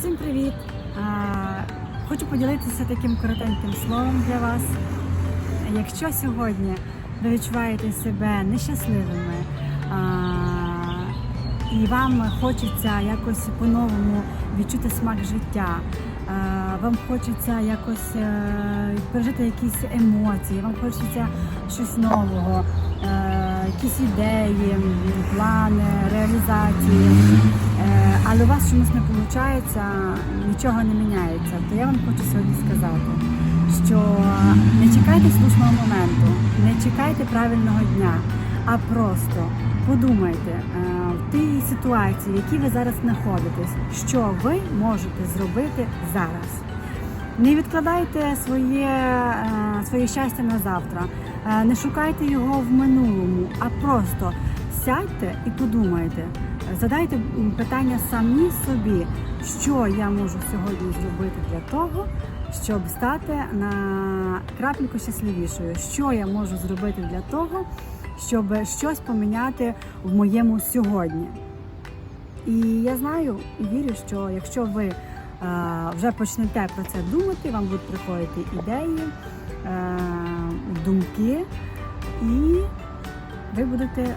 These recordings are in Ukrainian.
Всім привіт! Хочу поділитися таким коротеньким словом для вас. Якщо сьогодні ви відчуваєте себе нещасливими і вам хочеться якось по-новому відчути смак життя, вам хочеться якось е, пережити якісь емоції, вам хочеться щось нового, е, якісь ідеї, плани, реалізації. Е, але у вас чомусь не виходить, нічого не міняється, то я вам хочу сьогодні сказати, що не чекайте слушного моменту, не чекайте правильного дня, а просто подумайте е, в тій ситуації, в якій ви зараз знаходитесь, що ви можете зробити зараз. Не відкладайте своє, е, своє щастя на завтра, Е, не шукайте його в минулому, а просто сядьте і подумайте. Задайте питання самі собі, що я можу сьогодні зробити для того, щоб стати на крапельку щасливішою. Що я можу зробити для того, щоб щось поміняти в моєму сьогодні. І я знаю і вірю, що якщо ви вже почнете про це думати, вам будуть приходити ідеї, е, думки, і ви будете е,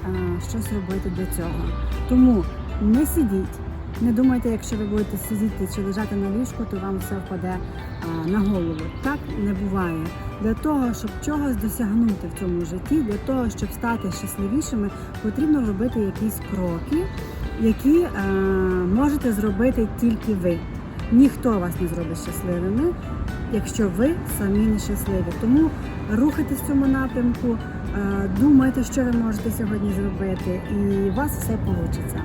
щось робити для цього. Тому не сидіть, не думайте, якщо ви будете сидіти чи лежати на ліжку, то вам все впаде е, на голову. Так не буває. Для того, щоб чогось досягнути в цьому житті, для того, щоб стати щасливішими, потрібно робити якісь кроки, які е, можете зробити тільки ви. Ніхто вас не зробить щасливими, якщо ви самі не щасливі. Тому рухайтесь в цьому напрямку, е, думайте, що ви можете сьогодні зробити, і у вас все вийде.